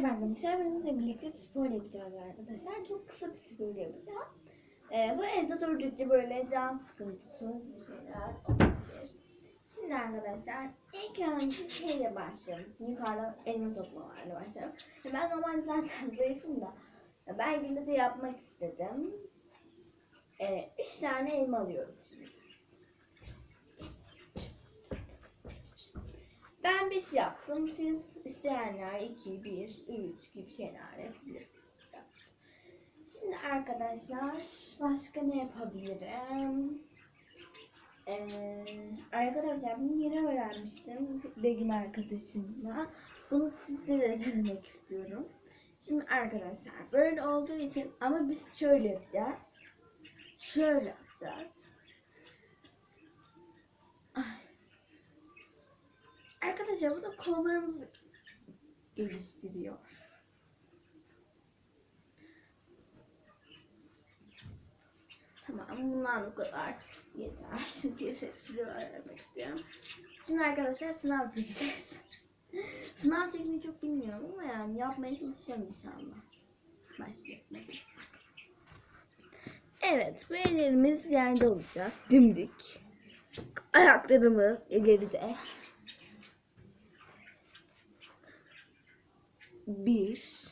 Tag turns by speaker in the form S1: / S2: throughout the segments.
S1: Merhaba arkadaşlar, ben sizinle birlikte spor yapacağız arkadaşlar. Çok kısa bir spor yapacağım. Ee, bu evde durdukça böyle can sıkıntısı gibi şeyler olabilir. Şimdi arkadaşlar ilk önce şeyle başlayalım. Yukarıdan elma toplamalarla başlayalım. Ya Ben normalde zaten zayıfım da ben yine de yapmak istedim. Ee, üç tane elma alıyoruz şimdi. Ben 5 yaptım. Siz isteyenler 2, 1, 3 gibi şeyler yapabilirsiniz. Şimdi arkadaşlar başka ne yapabilirim? Ee, arkadaşlar bunu yeni öğrenmiştim Begüm arkadaşımla. Bunu sizlere de denemek istiyorum. Şimdi arkadaşlar böyle olduğu için ama biz şöyle yapacağız. Şöyle yapacağız. Arkadaşlar bu da kollarımızı geliştiriyor. Tamam bundan bu kadar yeter. Çünkü hepsini öğrenmek istiyorum. Şimdi arkadaşlar sınav çekeceğiz. sınav çekmeyi çok bilmiyorum ama yani yapmaya çalışacağım inşallah. Başlayalım. Evet bu ellerimiz yerde olacak. Dimdik. Ayaklarımız ileride. Bir,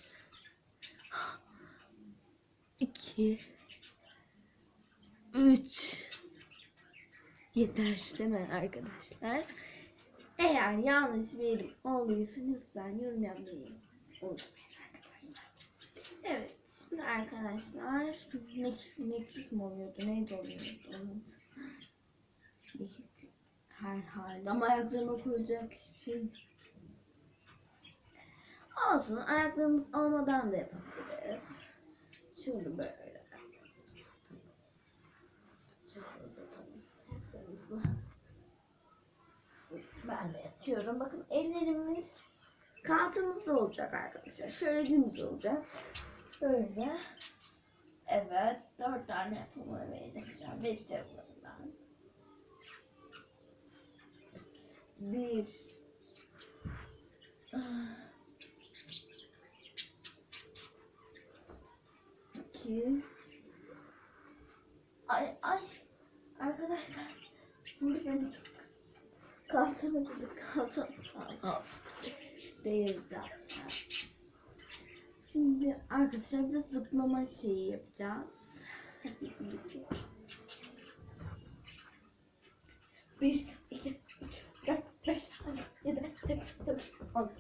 S1: iki, üç. Yeter değil mi arkadaşlar? Eğer yanlış bir yerim olduysa lütfen yorum yapmayı unutmayın arkadaşlar. Evet şimdi arkadaşlar nekik, nekik mi oluyordu neydi oluyordu Nekik herhalde ama ayaklarıma koyacak hiçbir şey. Olsun ayaklarımız olmadan da yapabiliriz. Şöyle böyle. Ben de yatıyorum. Bakın ellerimiz kalçamızda olacak arkadaşlar. Şöyle dümdüz olacak. Böyle. Evet. Dört tane yapımı verecek şu. Beş de ben. Bir. İki. Ay ay. Arkadaşlar. Şimdi beni kalçam acıdı. Kalçam sağlam. Değil zaten. Şimdi arkadaşlar bir de zıplama şeyi yapacağız. Hadi birlikte. Bir, iki, üç, dört, beş, altı, yedi, sekiz, dokuz, on.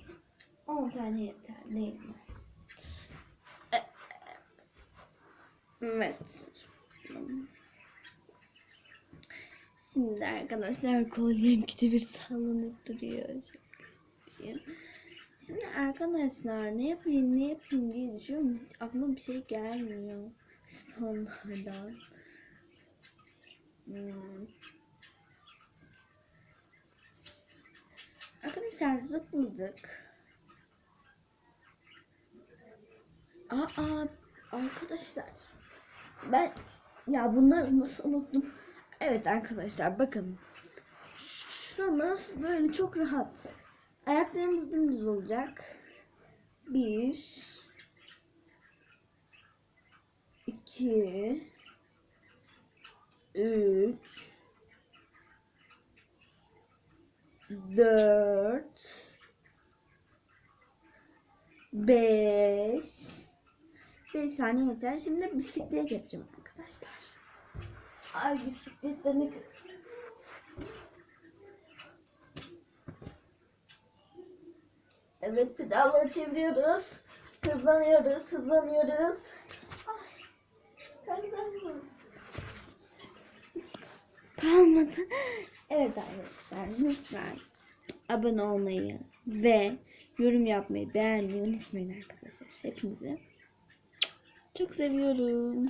S1: On tane yeter değil mi? Evet. Şimdi arkadaşlar kolyem bir sallanıp duruyor. Şimdi arkadaşlar ne yapayım ne yapayım diye düşünüyorum. Hiç aklıma bir şey gelmiyor. Sporlardan. Hmm. Arkadaşlar zıpladık. Aa arkadaşlar ben ya bunları nasıl unuttum? Evet arkadaşlar bakın. Şuramız böyle çok rahat. Ayaklarımız dümdüz olacak. Bir. iki, Üç. Dört. Beş. 5 saniye yeter. Şimdi bisiklet yapacağım arkadaşlar. Ay bisiklette ne Evet pedalları çeviriyoruz. Hızlanıyoruz, hızlanıyoruz. Ay. Kalmadı. Evet arkadaşlar lütfen abone olmayı ve yorum yapmayı beğenmeyi unutmayın arkadaşlar. Hepinizi çok seviyorum.